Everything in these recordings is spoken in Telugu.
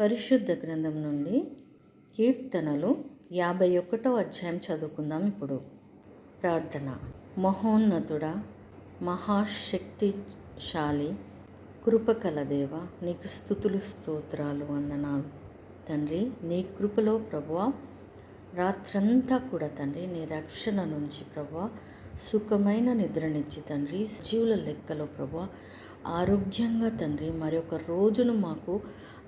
పరిశుద్ధ గ్రంథం నుండి కీర్తనలు యాభై ఒకటో అధ్యాయం చదువుకుందాం ఇప్పుడు. ప్రార్థన. మహోన్నతుడా మహాశక్తిశాలి కృపకల దేవ నీకు స్థుతులు స్తోత్రాలు వందనాలు. తండ్రి నీ కృపలో ప్రభువ రాత్రంతా కూడా తండ్రి నీ రక్షణ నుంచి ప్రభువ సుఖమైన నిద్రనిచ్చి తండ్రి జీవుల లెక్కలో ప్రభు ఆరోగ్యంగా తండ్రి మరొక రోజును మాకు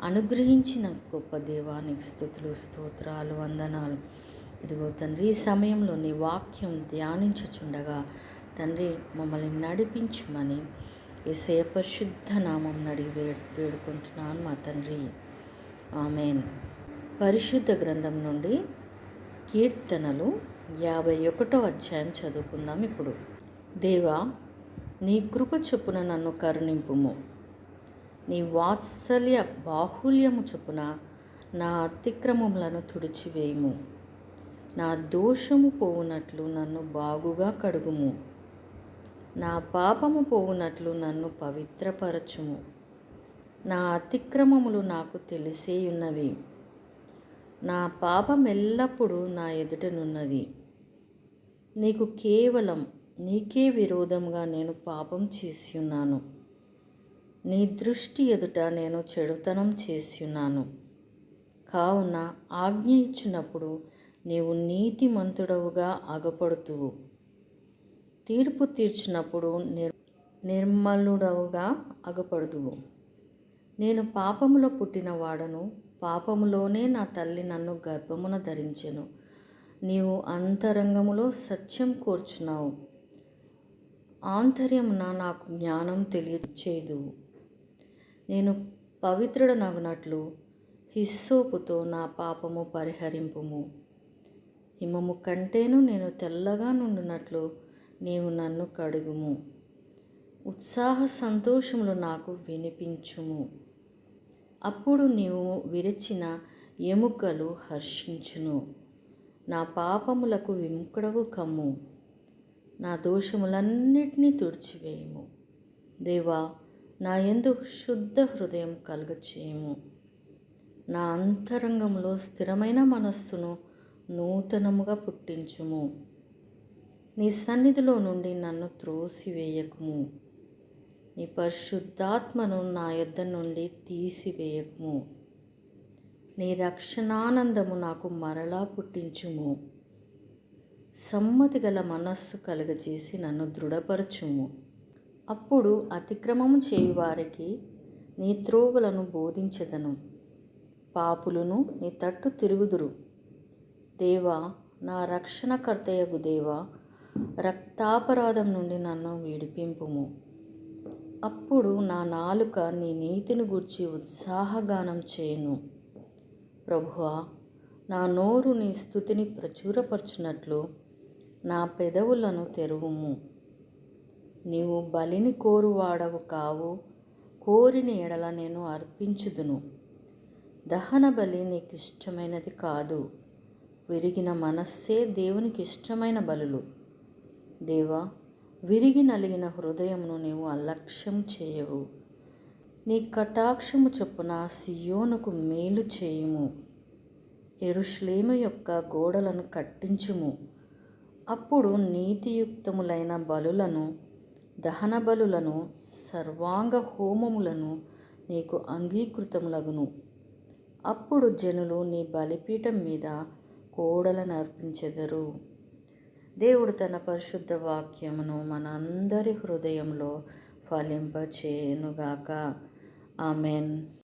అనుగ్రహించిన గొప్ప దేవానికి స్థుతులు స్తోత్రాలు వందనాలు. ఇదిగో తండ్రి ఈ సమయంలో నీ వాక్యం ధ్యానించుచుండగా తండ్రి మమ్మల్ని నడిపించమని ఏసయ పరిశుద్ధ నామం నడిగి వే వేడుకుంటున్నాను మా తండ్రి. ఆమెన్. పరిశుద్ధ గ్రంథం నుండి కీర్తనలు యాభై ఒకటో అధ్యాయం చదువుకుందాం ఇప్పుడు. దేవా నీ కృప చొప్పున నన్ను కరుణింపుము. నీ వాత్సల్య బాహుల్యము చొప్పున నా అతిక్రమములను తుడిచివేయము. నా దోషము పోవునట్లు నన్ను బాగుగా కడుగుము. నా పాపము పోవునట్లు నన్ను పవిత్రపరచుము. నా అతిక్రమములు నాకు తెలిసేయున్నవి. నా పాపం ఎల్లప్పుడూ నా ఎదుటనున్నది నీకు కేవలం నీకే విరోధంగా నేను పాపం చేసి ఉన్నాను నీ దృష్టి ఎదుట నేను చెడుతనం చేసినాను కావున ఆజ్ఞ ఇచ్చినప్పుడు నీవు నీతిమంతుడవుగా అగపడుతువు. తీర్పు తీర్చినప్పుడు నిర్ నిర్మలుడవుగా అగపడుదువు. నేను పాపములో పుట్టినవాడను పాపములోనే నా తల్లి నన్ను గర్భమున ధరించెను. నీవు అంతరంగములో సత్యం కోర్చున్నావు. ఆంతర్యమున నాకు జ్ఞానం తెలియచేదు నేను పవిత్రుడనగునట్లు హిస్సోపుతో నా పాపము పరిహరింపుము. హిమము కంటేను నేను తెల్లగా నుండినట్లు నీవు నన్ను కడుగుము. ఉత్సాహ సంతోషములు నాకు వినిపించుము. అప్పుడు నీవు విరచిన ఎముకలు హర్షించును. నా పాపములకు విముకుడవు కమ్ము. నా దోషములన్నిటినీ తుడిచివేయము. దేవా నా ఎందు శుద్ధ హృదయం కలుగచేయము. నా అంతరంగంలో స్థిరమైన మనస్సును నూతనముగా పుట్టించుము. నీ సన్నిధిలో నుండి నన్ను త్రోసివేయకము. నీ పరిశుద్ధాత్మను నా యొద్ద నుండి తీసివేయకుము. నీ రక్షణానందము నాకు మరలా పుట్టించుము. సమ్మతి గల మనస్సు కలుగజేసి నన్ను దృఢపరచుము. అప్పుడు అతిక్రమము చేయువారికి నీ త్రోవలను బోధించదను. పాపులను నీ తట్టు తిరుగుదురు. దేవా నా రక్షణకర్తయగు దేవా రక్తాపరాధం నుండి నన్ను విడిపింపుము. అప్పుడు నా నాలుక నీ నీతిని గూర్చి ఉత్సాహగానం చేయను. ప్రభువా నా నోరు నీ స్థుతిని ప్రచురపరచునట్లు నా పెదవులను తెరువుము. నీవు బలిని కోరువాడవు కావు. కోరిన ఎడల నేను అర్పించుదును. దహన బలి నీకు ఇష్టమైనది కాదు. విరిగిన మనస్సే దేవునికి ఇష్టమైన బలులు. దేవా విరిగి నలిగిన హృదయమును నీవు అలక్ష్యం చేయవు. నీ కటాక్షము చొప్పున సియోనుకు మేలు చేయుము. ఎరుశ్లేము యొక్క గోడలను కట్టించుము. అప్పుడు నీతియుక్తములైన బలులను దహన బలులను సర్వాంగ హోమములను నీకు అంగీకృతములగును. అప్పుడు జనులు నీ బలిపీఠం మీద కోడలను అర్పించెదరు దేవుడు తన పరిశుద్ధ వాక్యమును మన అందరి హృదయంలో ఫలింపచేయునుగాక. ఆమెన్.